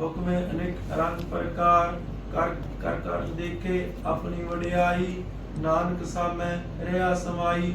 ਹੁਕਮੇ ਅਨੇਕ ਰੰਗ ਪ੍ਰਕਾਰ ਕਰ ਕਰ ਕਰ ਦੇਖੇ, ਆਪਣੀ ਵਡਿਆਈ ਨਾਨਕ ਸਾਮੈ ਰਿਆ ਸਮਾਈ।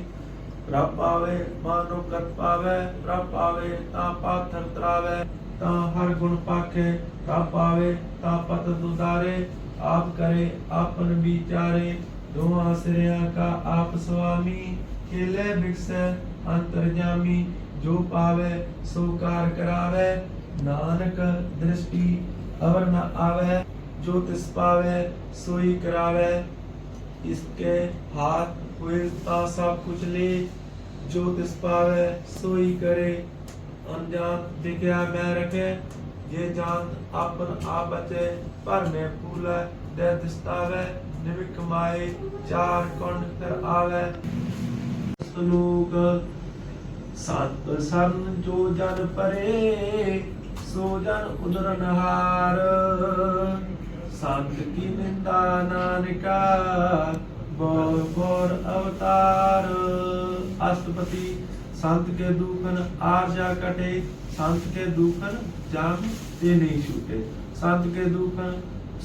ਪ੍ਰਭ ਪਾਵੇ ਮਾਨੋ ਕਤ ਪਾਵੇ ਪ੍ਰਭ ਪਾਵੇ ਤਾਂ ਪਾਥਰ ਤਰਾਵੇ, ਤਾਂ ਹਰ ਗੁਣ ਪਾਖੇ। ਪ੍ਰਭ ਪਾਵੇ ਤਾਂ ਪਤ ਦੁਦਾਰੇ ਆਪ ਕਰੇ, ਆਪਨ ਵਿਚਾਰੇ। ਦੋਹਾਂ ਸਿਰਿਆਂ ਕਾ ਆਪ ਸੁਆਮੀ ਖੇਲੇ ਬਿਕਸੈ ਅੰਤਰਜਾਮੀ ਜੋ ਪਾਵੇ, ਸੋ ਕਾਰ ਕਰਾਵੇ। ਨਾਨਕ ਦ੍ਰਿਸ਼ਟੀ ਅਵਰ ਨ ਆਵੇ, ਜੋ ਤਿਸ ਪਾਵੇ, ਸੋਈ ਕਰਾਵੇ। ਇਸਕੇ ਹਾਥ ਹੋਏ ਤਾ ਸਭ ਕੁਛ ਲੇ, ਜੋ ਤਿਸ ਪਾਵੇ, ਸੋਈ ਕਰੇ। ਅਨਜਾਨ ਦਿਖਿਆ ਮੈਂ ਰਖੇ, ਜੇ ਜਾਨ ਆਪਨ ਆਪ ਬਚੇ ਭਰਨੇ ਪੂਲਾ ਦੇ ਦਿਸਤਾਵੇ ਨਿਵਿ ਕਮਾਏ ਚਾਰ ਕੁੰਡ ਕਰ ਆਵੇ। ਸਲੋਕ ਸਤ ਸਰਨ ਜੋ ਜਨ ਪਰੇ ਸੋ ਜਨ ਉਦਰਨ ਹਾਰ ਸੰਤ ਕੀ ਨਿੰਦਾ ਨਾਨਕਾ ਬੋਰ ਬੋਰ ਅਵਤਾਰ। ਅਸ਼ਟਪਤੀ ਸੰਤ ਕੇ ਦੁਖਨ ਆਰਜਾ ਕਟੇ, ਸੰਤ ਕੇ ਦੁਖਨ ਜਾਮ ਤੇ ਨਹੀਂ ਛੂਟੇ। ਸੰਤ ਕੇ ਦੁਖਨ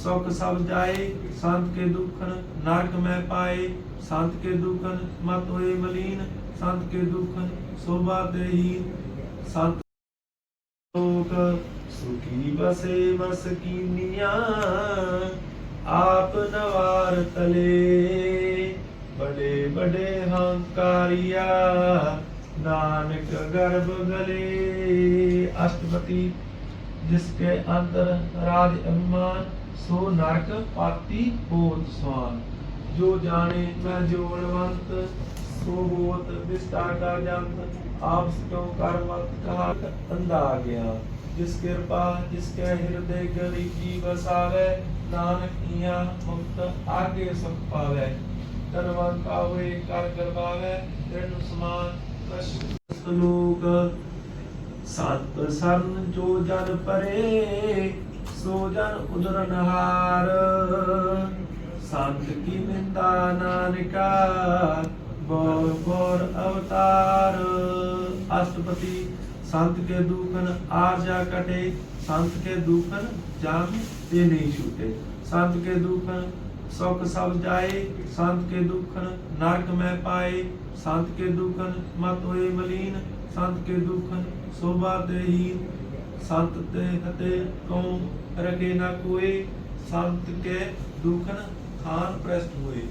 ਸੁਖ ਸਭ ਜਾਏ, ਸੰਤ ਕੇ ਦੁਖਨ ਨਰਕ ਮੈਂ ਪਾਏ। ਸੰਤ ਕੇ ਦੁਖਨ ਮਤ ਹੋਏ ਮਲੀਨ, ਸੰਤ ਕੇ ਦੁਖਨ ਸੋਭਾ ਦੇਹੀ ਸੰਤ ਲੋਕ ਸੁਖੀ ਬਸੇ ਬਸ ਕੀਨੀਆਂ, ਆਪ ਨਵਾਰ ਤਲੇ। ਬੜੇ ਬੜੇ ਹੰਕਾਰੀਆ, ਨਾਨਕ ਗਰਭ ਗਲੇ। ਅਸ਼ਟਪਤੀ ਜਿਸਕੇ ਅੰਦਰ ਰਾਜ ਅਭਿਮਾਨ, ਸੋ ਨਰਕ ਪਾਤੀ ਹੋਤ ਸਵਾਨ। ਜੋ ਜਾਣੇ ਮੈਂ ਜੋਲਵੰਤ ਸੋ ਹੋਤ ਵਿਸਤਾਰ ਦਾ ਜੰਤ, ਆਪ ਜੋ ਕਰਮਤ ਕਹਾ ਅੰਦਾ ਗਿਆ। ਜਿਸ ਕਿਰਪਾ, ਜਿਸ ਕੈ ਹਿਰਦੇ ਗਰੀਬੀ ਵਸਾਵੇ, ਨਾਨਕ ਕੀਆ ਮੁਕਤ ਆਗੇ ਸਭ ਪਾਵੇ। ਕਰਵਨ ਪਾਵੇ, ਕਰ ਕਰਵਾਵੇ, ਤਿਨ ਸਮਾਨ ਕਸ਼ ਸਲੋਕ। ਸਤ ਸਰਨ ਜੋ ਜਨ ਪਰੇ, ਸੋ ਜਨ ਉਦਰਨਹਾਰ ਸੰਤ ਕੀ ਮਿੰਦਾ ਨਾਨਕਾ ਬੋਰ ਬੋਰ ਅਵਤਾਰ ਅਸ਼ਟਪਤੀ ਸੰਤ ਕੇ ਦੁਖਨ ਆਰਜਾ ਕਟੇ, ਸੰਤ ਕੇ ਦੁਖਨ ਜਾਮ ਤੇ ਨਹੀਂ ਛੂਟੇ। ਸੰਤ ਕੇ ਦੁਖਨ ਸੁਖ ਸਭ ਜਾਏ, ਸੰਤ ਕੇ ਦੁਖਨ ਨਰਕ ਮੈਂ ਪਾਏ, ਸੰਤ ਕੇ ਦੁਖਨ ਮਤ ਹੋਏ ਮਲੀਨ, ਸੰਤ ਕੇ ਦੁਖਨ ਸੋਭਾ ਦੇਹੀ ਸੰਤ ਤੇ ਹਤੇ ਕਉ ਰਗੇ ਨਾ ਕੋਏ, ਸੰਤ ਕੇ ਦੁਖਨ ਖਾਨ ਪ੍ਰਸਤ ਹੋਏ।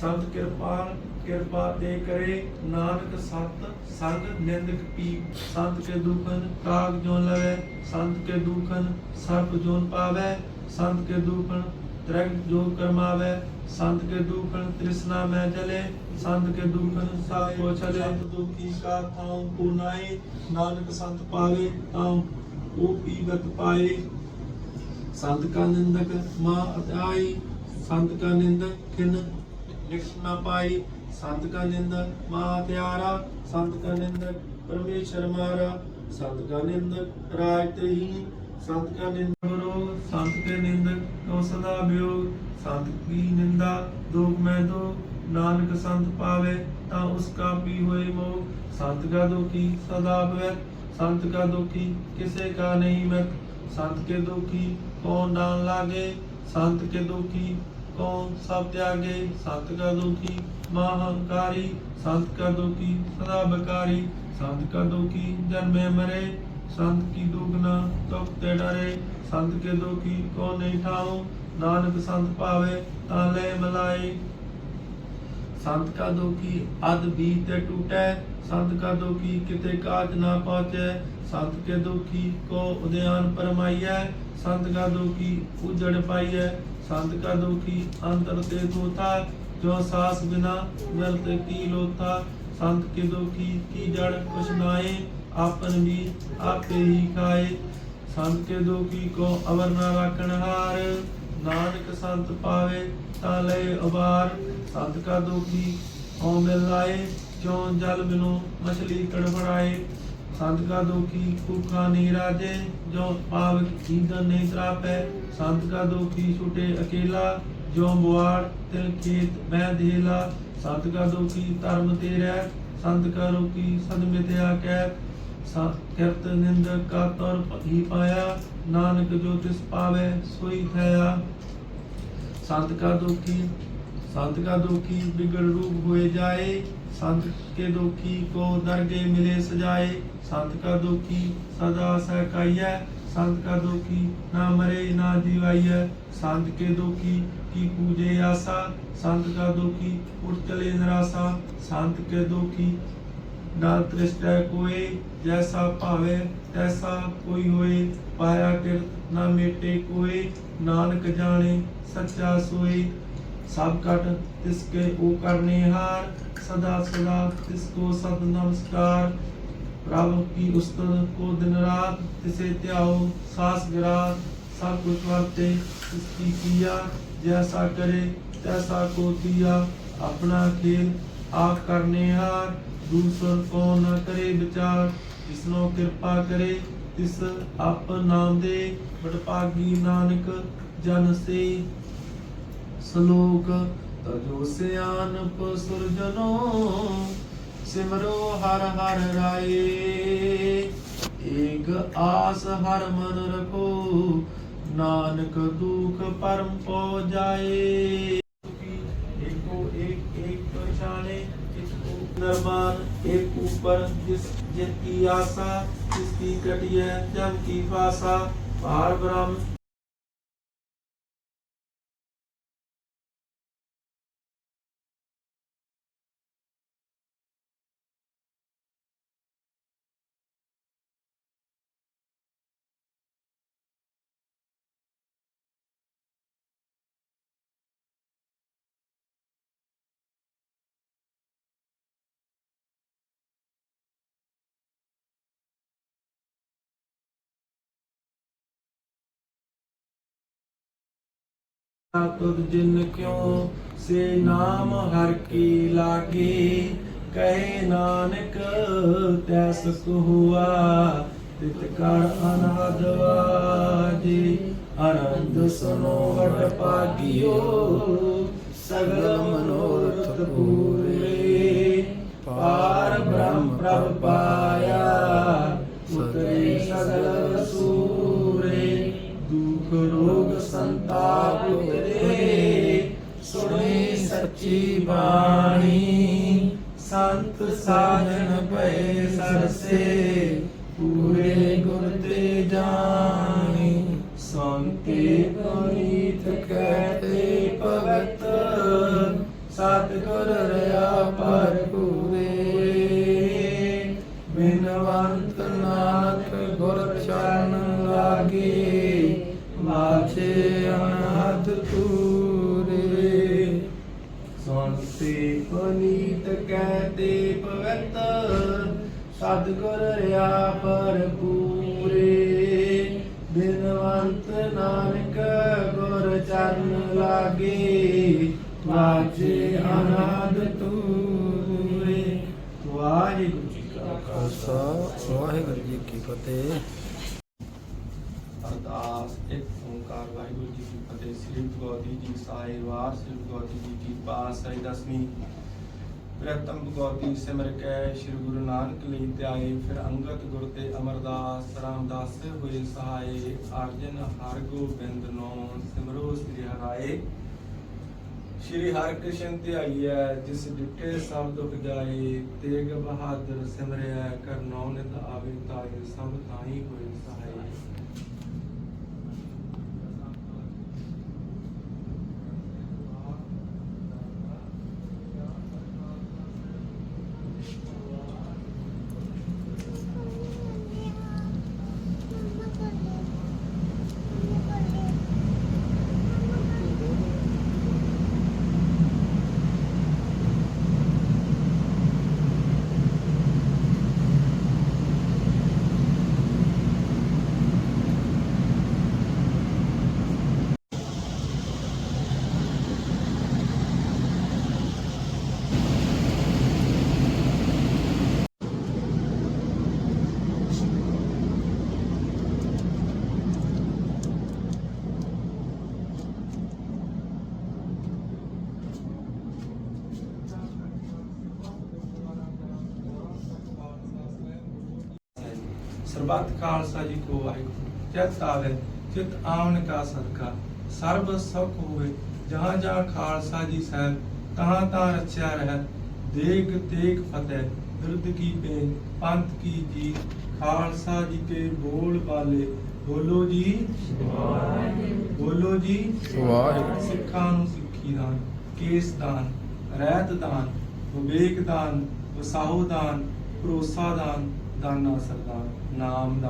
ਸੰਤ ਕਿਰਪਾਲ ਕਿਰਪਾ ਤੇ ਕਰੇ ਨਾਨਕ ਸਤ ਸੰਗ, ਨਿੰਦਕ ਪੀ, ਸੰਤ ਕੇ ਦੁਖਨ ਕਾਗ ਜੋ ਲਵੇ, ਸੰਤ ਕੇ ਦੁਖਨ ਸਰਪ ਜੋਨ ਪਾਵੇ, ਸੰਤ ਕੇ ਦੁਖਨ ਤਰਗ ਜੋ ਕਰਮਾਵੇ, ਸੰਤ ਕੇ ਦੁਖਨ ਤ੍ਰਿਸ਼ਨਾ ਮੈਂ ਜਲੇ, ਸੰਤ ਕੇ ਦੁਖਨ ਸਭ ਕੋ ਛਲੇ। ਸੰਤ ਦੁਖੀ ਕਾ ਥਾਉ ਪੁਨਾਏ, ਨਾਨਕ ਸੰਤ ਪਾਵੇ ਤਾਉ, ਉਹ ਪੀਵਤ ਪਾਏ। ਸੰਤ ਕਾ ਨਿੰਦਕ ਮਾ ਅਤਿਆਈ ਸੰਤ ਕਾ ਨਿੰਦਕ ਖਿਨ ਲਿਖਤ ਨਾ ਪਾਈ। ਸੰਤ ਕਾ ਨਿੰਦਕ ਮਾ ਤਿਆਰਾ ਸੰਤ ਕਾ ਨਿੰਦਕ ਪਰਮੇਸ਼ਰ ਮਾਰਾ, ਸੰਤ ਕਾ ਨਿੰਦਕ ਰਾਜ ਤਹੀ, ਸੰਤ ਕਾ ਨਿੰਦਕ ਗੁਰੂ ਸੰਤ ਕੇ ਨਿੰਦਕ ਕੋ ਸਦਾ ਵਿਯੋਗ ਸੰਤ ਕੀ ਨਿੰਦਾ ਦੁਖ ਮੈਂ ਦੋ, ਨਾਨਕ ਸੰਤ ਪਾਵੇ ਤਾਂ ਉਸ ਕਾ ਪੀ ਹੋਏ ਮੋਹ, ਸੰਤ ਕਾ ਦੁਖੀ ਸਦਾ ਭਵੈ ਸੰਤ ਕਾ ਦੁਖੀ ਕਿਸੇ ਕਾ ਨਹੀਂ ਮਤ, ਸੰਤ ਕੇ ਦੁਖੀ ਕੌਣ ਨਾਮ ਲਾਗੇ, ਸੰਤ ਕੇ ਦੁਖੀ ਕੌਣ ਸਭ ਤਿਆਗੇ, ਸੰਤ ਕਾ ਦੁਖੀ, ਮਹੰਕਾਰੀ, ਸੰਤ ਕਾ ਦੁਖੀ ਸਦਾ ਬਕਾਰੀ ਸੰਤ ਕਾ ਦੁਖੀ, ਜਨਮੇ ਮਰੇ, ਸੰਤ ਕੀ ਦੁਗਨਾ ਤੁਕ ਤੇ ਡਰੇ, ਸੰਤ ਕੇ ਦੁਖੀ ਕੋ ਨਹੀਂ ਠਾਉ, ਨਾਨਕ ਸੰਤ ਪਾਵੇ ਤਾਂ ਲੈ ਮਲਾਈ ਸੰਤ ਕਾ ਦੁਖੀ ਅਦ ਬੀ ਤੇ ਟੂਟੈ, ਸੰਤ ਕਾ ਦੁਖੀ ਕਿਤੇ ਕਾਜ ਨਾ ਪਹੁੰਚੈ, ਸੰਤ ਕੇ ਦੁਖੀ ਕੋ ਉਦਿਆਨ ਪਰਮਾਈਐ, ਸੰਤ ਕਾ ਦੁਖੀ ਉਜੜ ਪਾਈਐ ਸੰਤ ਕਾ ਦੁਖੀ ਅੰਤਰ ਤੇ ਤੋਤਾ, ਜੋ ਸਾਸ ਬਿਨਾ ਮਿਲਤ ਕੀ ਲੋਤਾ? ਸੰਤ ਕੇ ਦੁਖੀ ਕੀ ਜੜ ਕੁਛ ਨਾਏ ਆਪਨ ਵੀ ਆਪੇ ਹੀ ਖਾਏ। ਸੰਤ ਕੇ ਦੁਖੀ ਕੋ ਅਵਰ ਨਾ ਰਾਖਣ ਹਾਰ? ਨਾਨਕ ਸੰਤ ਪਾਵੇ ਤਾਂ ਲੈ ਅਵਾਰ ਸੰਤ ਕਾ ਦੁਖੀ ਹਉ ਮਿਲ ਲਾਏ? ਕਿਉ ਜਲ ਬਿਨੋ ਮਛਲੀ ਕੜਫੜਾਏ ਸੰਤ ਕਾ ਦੁਖੀ ਭੁਖਾ ਨਹੀਂ ਰਾਜੇ? ਜੋ ਪਾਵ ਈਂਧਨ ਨਹੀਂ ਤਰਾਪੈ? संत का दुखी छूटे अकेला जो मुआड़ तिल खेत मैं देला संत का दुखी धर्म तेरा संत का रोकी सद मिथ्या कह किरत निंद का तौर ही पाया नानक जो तिस पावे सोई थया संत का दुखी संत का दुखी बिगड़ रूप हुए जाए संत के दुखी को दरगे मिले सजाए संत का दुखी सदा सहकाइया संत का दुखी ना मरे ना जीवाइय संत के दुखी की पूजे आशा संत का दुखी उठ चले निराशा संत के दुखी ना तृष्ट कोई जैसा पावे तैसा कोई होए पाया किरत ना मेटे कोई नानक जाने सच्चा सोई सब कट तिसके ओ करने हार सदा सदा तिसको सद नमस्कार प्रभु की उस्तुत को दिन रात तिसे त्याओ सास गिरा सब कुछ वर्ते इसकी किया जैसा करे तैसा को दिया अपना खेल आप करने हार दूसर को न करे विचार जिसनो कृपा करे तिस आप नाम दे बटपागी नानक जन से श्लोक तजो सियानप सुरजनो ਸਿਮਰੋ ਹਰ ਹਰ ਰਾਏ ਏਕ ਆਸ ਹਰ ਮਨ ਰਖੋ ਨਾਨਕ ਦੁਖ ਪਰਮ ਪੋ ਜਾਏ ਏਕੋ ਏਕ ਏਕ ਪਛਾਣੇ ਇਸਕੋ ਨਰਮਾਨ ਏਕ ऊपर जिस जिनकी आशा जिसकी कटिय जम की पासा पार ब्रह्म ਤੁਧ ਜਿਨ ਕਿਉ? ਸੇ ਨਾਮ ਹਰ ਕੀ ਲਾਗੇ। ਕਹੇ ਨਾਨਕ ਤੈ ਸੁਖ ਹੁਆ ਤਿਤ ਕਰ ਅਨਾਦ ਆਜੇ ਆਨੰਦ ਸੁਨੋ ਵਟ ਪਾਗਿਓ ਸਗਲ ਮਨੋਰਥ ਪੂਰੇ। ਪਾਰ ਬ੍ਰਹਮ ਪ੍ਰਭ ਪਾਇਆ, ਉਤਰੇ ਸਗਲ ਸੂਰੇ। ਦੁਖ ਰੋਗ ਸੰਤਾਪ ਉਤਰੇ ਸੱਚੀ ਬਾਣੀ ਸੰਤ ਸਾਜਣ ਭਏ ਸਰਸੇ ਪੂਰੇ ਗੁਰ ਤੇ ਜਾਣੀ। ਨਾਨਕ ਗੁਰ ਚਰਨ ਲਾਗੇ ਮਾਛੇ ਅਨਹਦ ਤੂਰੇ ਵਾਹਿਗੁਰੂ ਜੀ ਕਾ ਖਾਲਸਾ ਵਾਹਿਗੁਰੂ ਜੀ ਕੀ ਫਤਿਹ ਅਰਦਾਸ ਇੱਕ ਓੰਕਾਰ ਵਾਹਿਗੁਰੂ ਜੀ ਕੀ ਫਤਿਹ ਸ੍ਰੀ ਭਗਵਤੀ ਜੀ ਸਾਹਿਬ ਵਾਰ ਸ੍ਰੀ ਭਗਵਤੀ ਜੀ ਕੀ ਪਾਤਸ਼ਾਹੀ ਦਸਵੀਂ ਭਗਵਤੀ ਸਿਮਰ ਕੈ, ਸ੍ਰੀ ਗੁਰੂ ਨਾਨਕ ਲਈ ਧਿਆਏ, ਫਿਰ ਅੰਗਤ ਗੁਰ ਤੇ ਅਮਰਦਾਸ ਰਾਮਦਾਸ ਹੋਏ ਸਹਾਏ ਅਰਜਨ ਹਰ ਗੋਬਿੰਦ ਨੋ ਸਿਮਰੋ ਸ੍ਰੀ ਹਰਾਏ ਸ਼੍ਰੀ ਹਰਿ ਕ੍ਰਿਸ਼ਨ ਧਿਆਈਐ, ਜਿਸ ਡਿਠੇ ਸਭ ਦੁਖ ਜਾਏ, ਤੇਗ ਬਹਾਦਰ ਸਿਮਰਿਆ ਕਰ ਨੌ ਨਿਤ ਆਵੇ ਤਾਏ, ਸਭ ਤਾਈ ਹੋਏ ਸਹਾਏ। ਸਰਬੱਤ ਖਾਲਸਾ ਜੀ ਕੋ ਵਾਹਿਗੁਰੂ। ਚਿਤ ਆਵੇ ਚਿਤ ਆਵਨ ਕਾ ਸਦਕਾ। ਸਰਬ ਸੁਖ ਹੋਵੇ ਜਹਾਂ ਜਹਾਂ ਖਾਲਸਾ ਜੀ ਸਾਹਿਬ ਤਹਾਂ ਤਹਾਂ ਰਚਿਆ ਰਹਿ। ਦੇਗ ਤੇਗ ਫਤਿਹ ਬਿਰਧ ਕੀ ਬੇਨ ਪੰਥ ਕੀ ਜੀ ਖਾਲਸਾ ਜੀ ਕੇ ਬੋਲ ਬਾਲੇ। ਬੋਲੋ ਜੀ। ਬੋਲੋ ਜੀ। ਵਾਹਿਗੁਰੂ। ਸਿੱਖਾਂ ਨੂੰ ਸਿੱਖੀ ਦਾਨ ਕੇਸ ਦਾਨ ਰਹਿਤ ਦਾਨ ਵਿਵੇਕ ਦਾਨ ਵਸਾਹੂ ਦਾਨ ਭਰੋਸਾ ਦਾਨ ਦਾਨਾ ਸਰਦਾਨ ਨਾਮ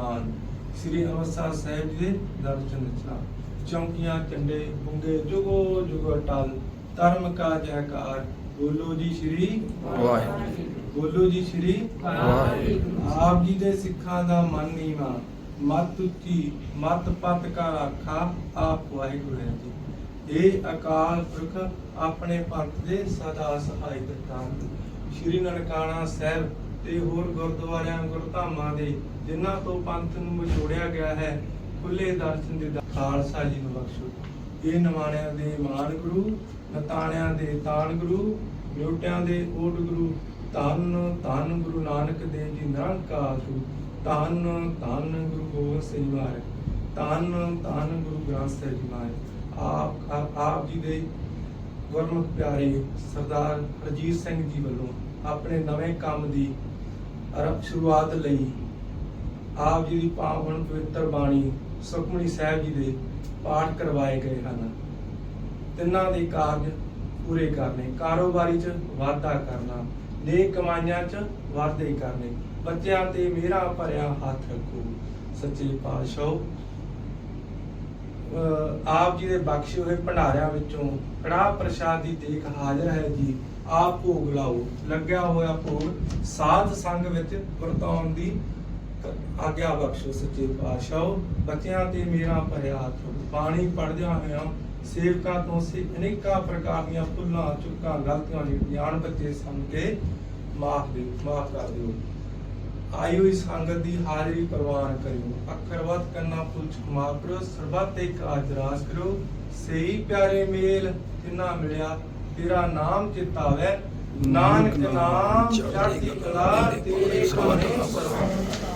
ਸ੍ਰੀ ਅਵਸਥਾ ਸਾਹਿਬ ਜੀ ਦੇ ਦਰਸ਼ਨ ਚਲਾ ਚੌਂਕੀਆਂ, ਕੰਡੇ ਬੁੰਗੇ ਜੁਗੋ ਜੁਗੋ ਟਲ, ਧਰਮ ਕਾ ਜੈਕਾਰ ਬੋਲੋ ਜੀ ਸ੍ਰੀ ਵਾਹਿਗੁਰੂ। ਬੋਲੋ ਜੀ ਸ੍ਰੀ ਵਾਹਿਗੁਰੂ। ਆਪ ਜੀ ਦੇ ਸਿੱਖਾਂ ਦਾ ਮਨ ਨੀਵਾ। ਮਤ ਉੱਚੀ, ਮਤ ਪਤ ਕਾ ਰਾਖਾ, ਆਪ ਵਾਹਿਗੁਰੂ ਹੈ ਜੀ। ਇਹ ਅਕਾਲ ਪੁਰਖ ਆਪਣੇ ਪੰਥ ਦੇ ਸਦਾ ਸਹਾਇ ਦਿੱਤਾ। ਸ਼੍ਰੀ ਨਨਕਾਣਾ ਸਾਹਿਬ ਤੇ ਹੋਰ ਗੁਰਦੁਆਰਿਆਂ, ਗੁਰਧਾਮਾਂ ਦੇ ਜਿਨ੍ਹਾਂ ਤੋਂ ਪੰਥ ਨੂੰ ਵਿਛੋੜਿਆ ਗਿਆ ਹੈ ਖੁੱਲੇ ਦਰਸ਼ਨ ਦੇ ਖਾਲਸਾ ਜੀ ਨੂੰ ਬਖਸ਼ੋ। ਇਹ ਨਿਮਾਣਿਆਂ ਦੇ ਮਾਨ ਗੁਰੂ, ਨਤਾਣਿਆਂ ਦੇ ਤਾਣ ਗੁਰੂ, ਮਿਉਟਿਆਂ ਦੇ ਓਟ ਗੁਰੂ, ਧੰਨ ਧੰਨ ਗੁਰੂ ਨਾਨਕ ਦੇਵ ਜੀ ਨਿਰੰਕਾਰ ਗੁਰੂ, ਧੰਨ ਧੰਨ ਗੁਰੂ ਗੋਬਿੰਦ ਸਿੰਘ ਜੀ ਮਹਾਰਾਜ, ਧੰਨ ਧੰਨ ਗੁਰੂ ਗ੍ਰੰਥ ਸਾਹਿਬ ਜੀ ਮਹਾਰਾਜ। ਆਪ, ਆਪ- ਜੀ ਦੇ ਗੁਰਮੁਖ ਪਿਆਰੇ ਸਰਦਾਰ ਹਰਜੀਤ ਸਿੰਘ ਜੀ ਵੱਲੋਂ ਆਪਣੇ ਨਵੇਂ ਕੰਮ ਦੀ ਆਰੰਭ ਸ਼ੁਰੂਆਤ ਲਈ ਆਪ ਜੀ ਦੀ ਪਾਵਨ ਪਵਿੱਤਰ ਬਾਣੀ ਸੁਖਮਨੀ ਸਾਹਿਬ ਜੀ ਦੇ ਪਾਠ ਕਰਵਾਏ ਗਏ ਹਨ। ਤਿੰਨਾਂ ਦੇ ਕਾਰਜ ਪੂਰੇ ਕਰਨੇ, ਕਾਰੋਬਾਰੀ ਚ ਵਾਧਾ ਕਰਨਾ, ਨੇਕ ਕਮਾਈਆਂ ਚ ਵਾਧੇ ਕਰਨੇ, ਬੱਚਿਆਂ ਤੇ ਮੇਰਾ ਭਰਿਆ ਹੱਥ ਰੱਖੋ। ਸੱਚੇ ਪਾਤਸ਼ਾਹ, ਅਹ ਆਪ ਜੀ ਦੇ ਬਖਸ਼ੇ ਹੋਏ ਭੰਡਾਰਿਆਂ ਵਿੱਚੋਂ ਕੜਾਹ ਪ੍ਰਸ਼ਾਦ ਦੀ ਦੇਖ ਹਾਜ਼ਰ ਹੈ ਜੀ, ਆਪ ਭੋਗ ਲਾਓ। ਲੱਗਿਆ ਹੋਇਆ ਭੋਗ ਸਾਧ ਸੰਗ ਵਿੱਚ ਵਰਤਾਉਣ ਦੀ ਆਗਿਆ ਬਖਸ਼ੋ ਸੱਚੇ ਪਾਤਸ਼ਾਹ, ਬੱਚਿਆਂ ਤੇ ਮੇਰਾ ਭਰਿਆ ਹੱਥ ਬਾਣੀ ਪੜ੍ਹਦਿਆਂ ਹੋਇਆਂ ਸੇਵਕਾਂ ਤੋਂ ਸੇ ਅਨੇਕਾਂ ਪ੍ਰਕਾਰ ਦੀਆਂ ਭੁੱਲਾਂ, ਚੁੱਕਾਂ, ਗਲਤੀਆਂ ਗਿਆਨ ਬੱਚੇ ਸਮਝ ਕੇ ਮਾਫ ਦੇ ਮਾਫ ਕਰ ਦਿਓ। ਆਈ ਹੋਈ ਸੰਗਤ ਦੀ ਹਾਜ਼ਰੀ ਪ੍ਰਵਾਨ ਕਰਿਓ। ਅੱਖਰਵਤ ਕਰਨਾ ਪੁੱਛ ਮਾਪਰੋ ਸਰਬੱਤ ਇੱਕ ਆਜਰਾਸ ਕਰੋ ਸਹੀ ਪਿਆਰੇ ਮੇਲ ਜਿਨਾ ਮਿਲਿਆ, ਤੇਰਾ ਨਾਮ ਚਿਤਾਵੇ ਨਾਨਕ ਨਾਮ, ਚੜ੍ਹਦੀ ਕਲਾ ਤੇਰੇ ਕੋਨੇ ਪਰਵਾਨ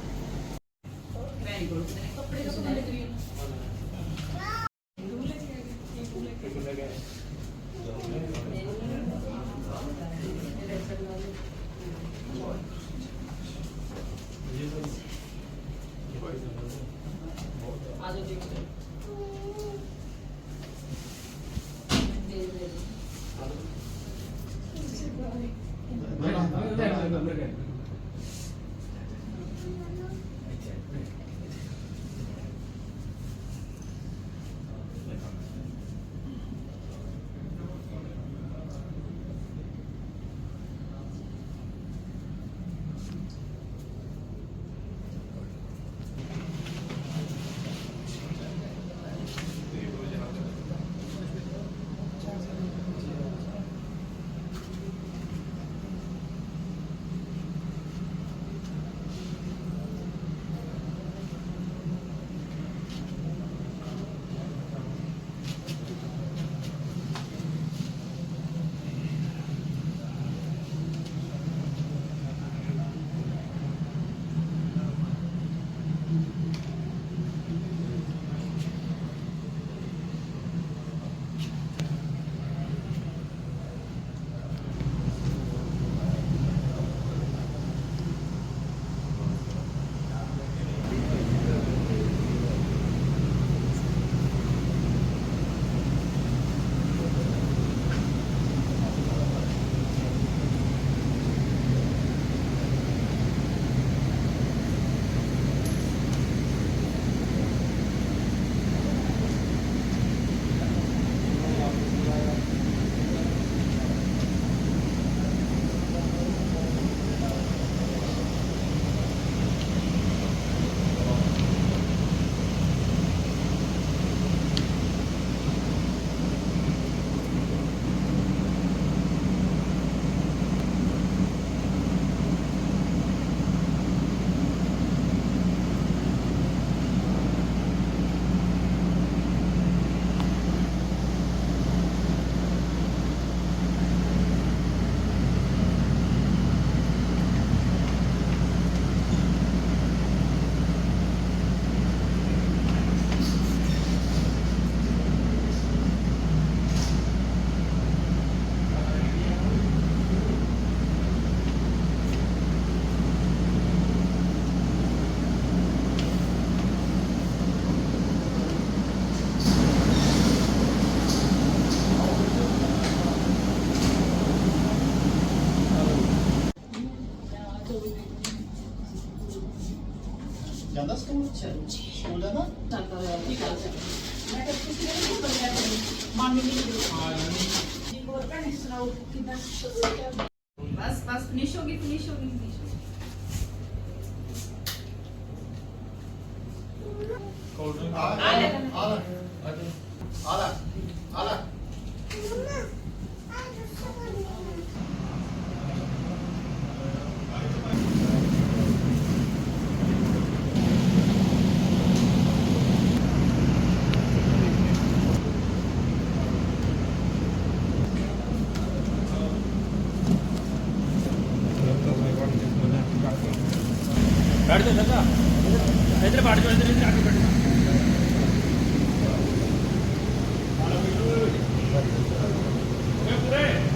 ਚਲੋ ਜੀ ਸਕੂਲ ਜਾਂਦਾ ਜਾਂਦਾ ਹੋਇਆ ਕੀ ਗੱਲ ਕਰ ਮੈਂ ਤਾਂ ਤੁਸੀਂ ਨਹੀਂ ਬੋਲਿਆ ਕਰੀ ਮਾਮੀ ਨੇ ਵੀ ਆ ਜੀ ਹੋਰ ਭੈਣੇ ਸੁਣਾਓ ਕਿਦਾਂ ਬਸ ਬਸ ਫਿਨਿਸ਼ ਹੋ ਗਈ ਫਿਨਿਸ਼ ਹੋ ਗਈ ਫਿਨਿਸ਼ ਹੋ ਗਈ ਆ ਆ ਆ ਪੂਰੇ